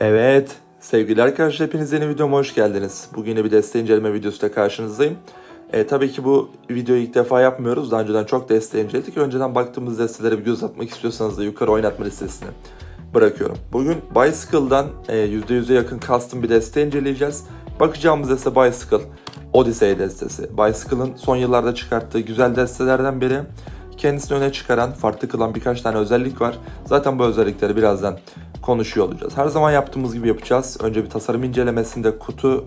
Evet, sevgili arkadaşlar hepiniz yeni videoma hoş geldiniz. Bugün yine bir deste inceleme videosuyla karşınızdayım. E, tabii ki bu videoyu ilk defa yapmıyoruz. Daha önceden çok deste inceledik. Önceden baktığımız destelere bir göz atmak istiyorsanız da yukarı oynatma listesine bırakıyorum. Bugün Bicycle'dan e, %100'e yakın custom bir deste inceleyeceğiz. Bakacağımız deste Bicycle Odyssey destesi. Bicycle'ın son yıllarda çıkarttığı güzel destelerden biri. Kendisini öne çıkaran, farklı kılan birkaç tane özellik var. Zaten bu özellikleri birazdan konuşuyor olacağız. Her zaman yaptığımız gibi yapacağız. Önce bir tasarım incelemesinde kutu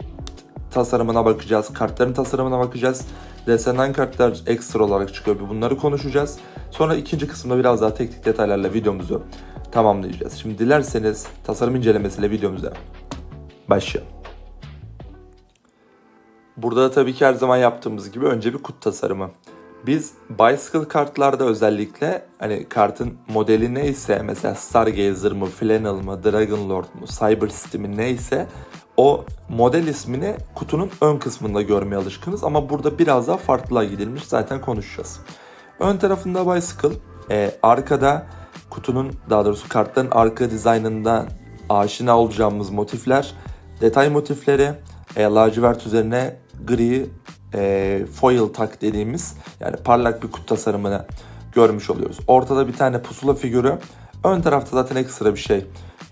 tasarımına bakacağız. Kartların tasarımına bakacağız. Desenden kartlar ekstra olarak çıkıyor. Bir bunları konuşacağız. Sonra ikinci kısımda biraz daha teknik detaylarla videomuzu tamamlayacağız. Şimdi dilerseniz tasarım incelemesiyle videomuza başlayalım. Burada da tabii ki her zaman yaptığımız gibi önce bir kutu tasarımı. Biz Bicycle kartlarda özellikle hani kartın modeli neyse mesela Stargazer mı, Flannel mı, Dragonlord mu, Cyber City mi neyse o model ismini kutunun ön kısmında görmeye alışkınız ama burada biraz daha farklığa gidilmiş zaten konuşacağız. Ön tarafında Bicycle, e, arkada kutunun daha doğrusu kartların arka dizaynında aşina olacağımız motifler, detay motifleri, e, lacivert üzerine gri e, foil tak dediğimiz yani parlak bir kutu tasarımını görmüş oluyoruz. Ortada bir tane pusula figürü. Ön tarafta zaten ekstra bir şey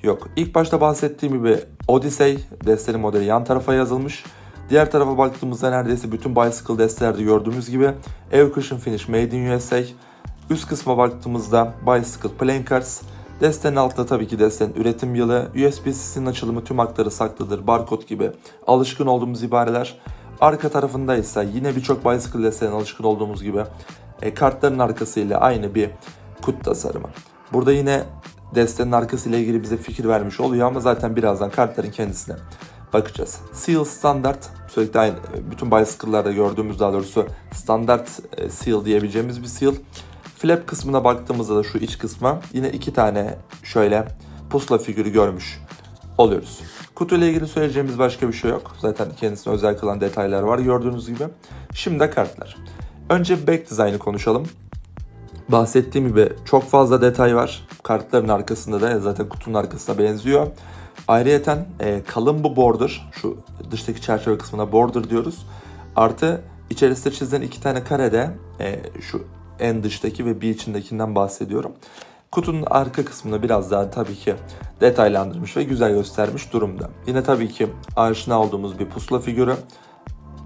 yok. İlk başta bahsettiğim gibi Odyssey desteli modeli yan tarafa yazılmış. Diğer tarafa baktığımızda neredeyse bütün Bicycle destelerde gördüğümüz gibi Air Cushion Finish Made in USA. Üst kısma baktığımızda Bicycle Playing Cards. Destenin altında tabii ki destenin üretim yılı, USB-C'nin açılımı tüm hakları saklıdır, barkod gibi alışkın olduğumuz ibareler. Arka tarafında ise yine birçok bicycle desteğine alışkın olduğumuz gibi e, kartların arkasıyla aynı bir kut tasarımı. Burada yine destenin arkasıyla ilgili bize fikir vermiş oluyor ama zaten birazdan kartların kendisine bakacağız. Seal standart sürekli aynı bütün bicycle'larda gördüğümüz daha doğrusu standart e, seal diyebileceğimiz bir seal. Flap kısmına baktığımızda da şu iç kısma yine iki tane şöyle pusula figürü görmüş oluyoruz. Kutu ile ilgili söyleyeceğimiz başka bir şey yok. Zaten kendisine özel kılan detaylar var gördüğünüz gibi. Şimdi de kartlar. Önce back design'ı konuşalım. Bahsettiğim gibi çok fazla detay var. Kartların arkasında da zaten kutunun arkasına benziyor. Ayrıyeten e, kalın bu border. Şu dıştaki çerçeve kısmına border diyoruz. Artı içerisinde çizilen iki tane karede e, şu en dıştaki ve bir içindekinden bahsediyorum. Kutunun arka kısmını biraz daha tabii ki detaylandırmış ve güzel göstermiş durumda. Yine tabii ki aşina olduğumuz bir pusula figürü.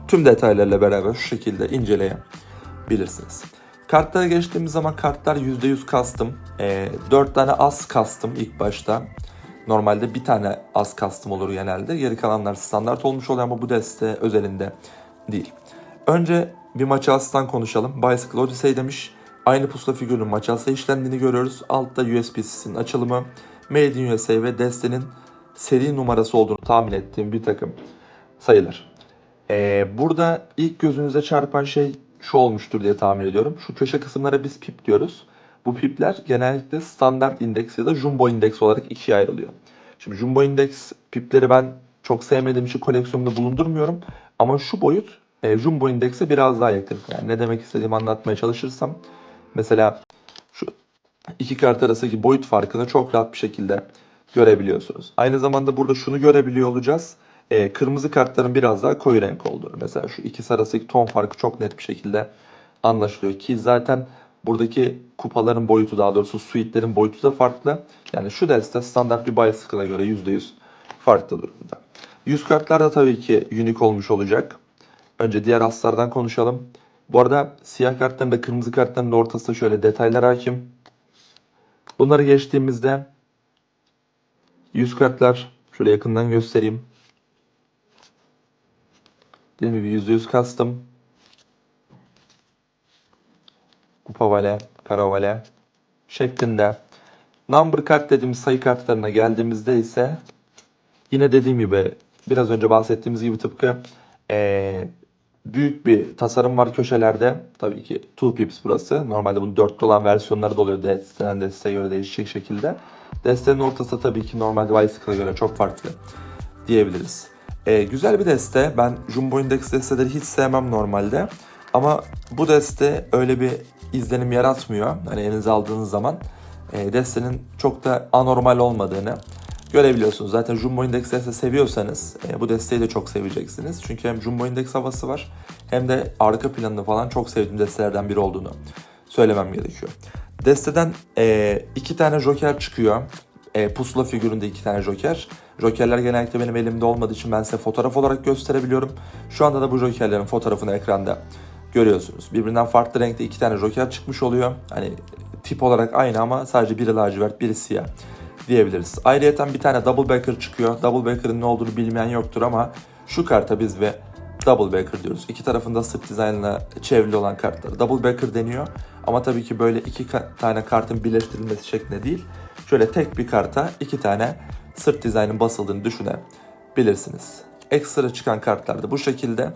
Tüm detaylarla beraber şu şekilde inceleyebilirsiniz. Kartlara geçtiğimiz zaman kartlar %100 custom. E, 4 tane az custom ilk başta. Normalde bir tane az custom olur genelde. Geri kalanlar standart olmuş oluyor ama bu deste özelinde değil. Önce bir maça aslan konuşalım. Bicycle Odyssey demiş. Aynı pusula figürünün maçalsa işlendiğini görüyoruz. Altta USB-C'nin açılımı, Made in USA ve destenin seri numarası olduğunu tahmin ettiğim bir takım sayılar. Ee, burada ilk gözünüze çarpan şey şu olmuştur diye tahmin ediyorum. Şu köşe kısımlara biz pip diyoruz. Bu pipler genellikle standart indeks ya da jumbo indeks olarak ikiye ayrılıyor. Şimdi jumbo indeks pipleri ben çok sevmediğim için koleksiyonumda bulundurmuyorum. Ama şu boyut e, jumbo indekse biraz daha yakın. Yani ne demek istediğimi anlatmaya çalışırsam. Mesela şu iki kart arasındaki boyut farkını çok rahat bir şekilde görebiliyorsunuz. Aynı zamanda burada şunu görebiliyor olacağız. E, kırmızı kartların biraz daha koyu renk olduğunu. Mesela şu ikisi arasındaki ton farkı çok net bir şekilde anlaşılıyor ki zaten buradaki kupaların boyutu daha doğrusu suitlerin boyutu da farklı. Yani şu deste standart bir bicycle'a göre %100 farklı durumda. Yüz kartlar da tabii ki unique olmuş olacak. Önce diğer aslardan konuşalım. Bu arada siyah kartların da kırmızı kartların da ortasında şöyle detaylar hakim. Bunları geçtiğimizde yüz kartlar şöyle yakından göstereyim. Dediğim gibi %100 custom. Kupa vale, kara vale şeklinde. Number kart dediğimiz sayı kartlarına geldiğimizde ise yine dediğim gibi biraz önce bahsettiğimiz gibi tıpkı ee, büyük bir tasarım var köşelerde. Tabii ki two pips burası. Normalde bunun dörtlü olan versiyonları da oluyor desteden desteğe göre değişecek şekilde. Destenin ortası tabii ki normalde Bicycle'a göre çok farklı diyebiliriz. Ee, güzel bir deste. Ben Jumbo Index desteleri hiç sevmem normalde. Ama bu deste öyle bir izlenim yaratmıyor. Hani elinize aldığınız zaman e, destenin çok da anormal olmadığını görebiliyorsunuz. Zaten Jumbo Index deste seviyorsanız e, bu desteği de çok seveceksiniz. Çünkü hem Jumbo Index havası var hem de arka planını falan çok sevdiğim destelerden biri olduğunu söylemem gerekiyor. Desteden e, iki tane joker çıkıyor. E, pusula figüründe iki tane joker. Jokerler genellikle benim elimde olmadığı için ben size fotoğraf olarak gösterebiliyorum. Şu anda da bu jokerlerin fotoğrafını ekranda görüyorsunuz. Birbirinden farklı renkte iki tane joker çıkmış oluyor. Hani tip olarak aynı ama sadece biri lacivert, biri siyah diyebiliriz. Ayrıyeten bir tane double backer çıkıyor. Double backer'ın ne olduğunu bilmeyen yoktur ama şu karta biz ve double backer diyoruz. İki tarafında sırt dizaynla çevrili olan kartlar. Double backer deniyor. Ama tabii ki böyle iki ka- tane kartın birleştirilmesi şeklinde değil. Şöyle tek bir karta iki tane sırt dizaynın basıldığını düşünebilirsiniz. Ekstra çıkan kartlar da bu şekilde.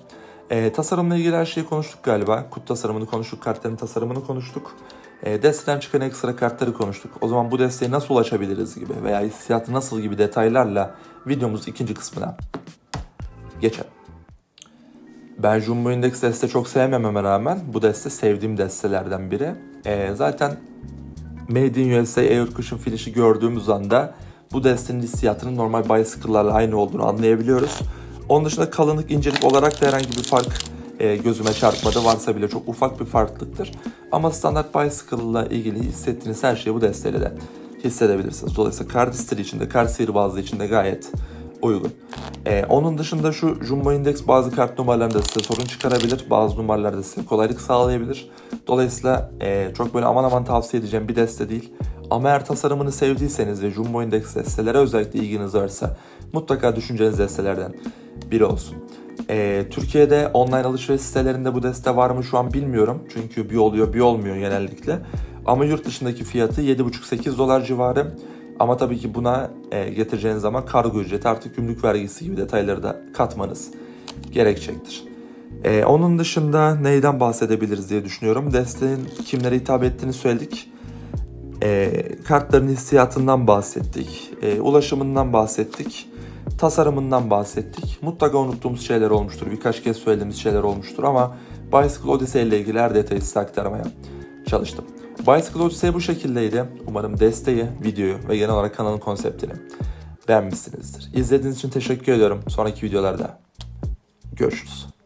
Ee, tasarımla ilgili her şeyi konuştuk galiba. Kut tasarımını konuştuk, kartların tasarımını konuştuk. E, desteden çıkan ekstra kartları konuştuk. O zaman bu desteğe nasıl ulaşabiliriz gibi veya hissiyatı nasıl gibi detaylarla videomuzun ikinci kısmına geçelim. Ben Jumbo Index deste çok sevmememe rağmen bu deste sevdiğim destelerden biri. E, zaten Made in USA Air Cushion finish'i gördüğümüz anda bu destenin hissiyatının normal bicycle'larla aynı olduğunu anlayabiliyoruz. Onun dışında kalınlık, incelik olarak da herhangi bir fark e, gözüme çarpmadı. Varsa bile çok ufak bir farklılıktır. Ama standart bicycle ile ilgili hissettiğiniz her şeyi bu desteyle de hissedebilirsiniz. Dolayısıyla kar distili içinde, kar sihirbazlığı içinde gayet uygun. E, onun dışında şu Jumbo Index bazı kart numaralarında size sorun çıkarabilir. Bazı numaralarda size kolaylık sağlayabilir. Dolayısıyla e, çok böyle aman aman tavsiye edeceğim bir deste değil. Ama eğer tasarımını sevdiyseniz ve Jumbo Index destelere özellikle ilginiz varsa mutlaka düşüneceğiniz destelerden biri olsun. Ee, Türkiye'de online alışveriş sitelerinde bu deste var mı şu an bilmiyorum. Çünkü bir oluyor bir olmuyor genellikle. Ama yurt dışındaki fiyatı 7,5-8 dolar civarı. Ama tabii ki buna e, getireceğiniz zaman kargo ücreti artık gümrük vergisi gibi detayları da katmanız gerekecektir. Ee, onun dışında neyden bahsedebiliriz diye düşünüyorum. Desteğin kimlere hitap ettiğini söyledik. Ee, kartların hissiyatından bahsettik. Ee, ulaşımından bahsettik tasarımından bahsettik. Mutlaka unuttuğumuz şeyler olmuştur. Birkaç kez söylediğimiz şeyler olmuştur ama Bicycle Odyssey ile ilgili her detayı size aktarmaya çalıştım. Bicycle Odyssey bu şekildeydi. Umarım desteği, videoyu ve genel olarak kanalın konseptini beğenmişsinizdir. İzlediğiniz için teşekkür ediyorum. Sonraki videolarda görüşürüz.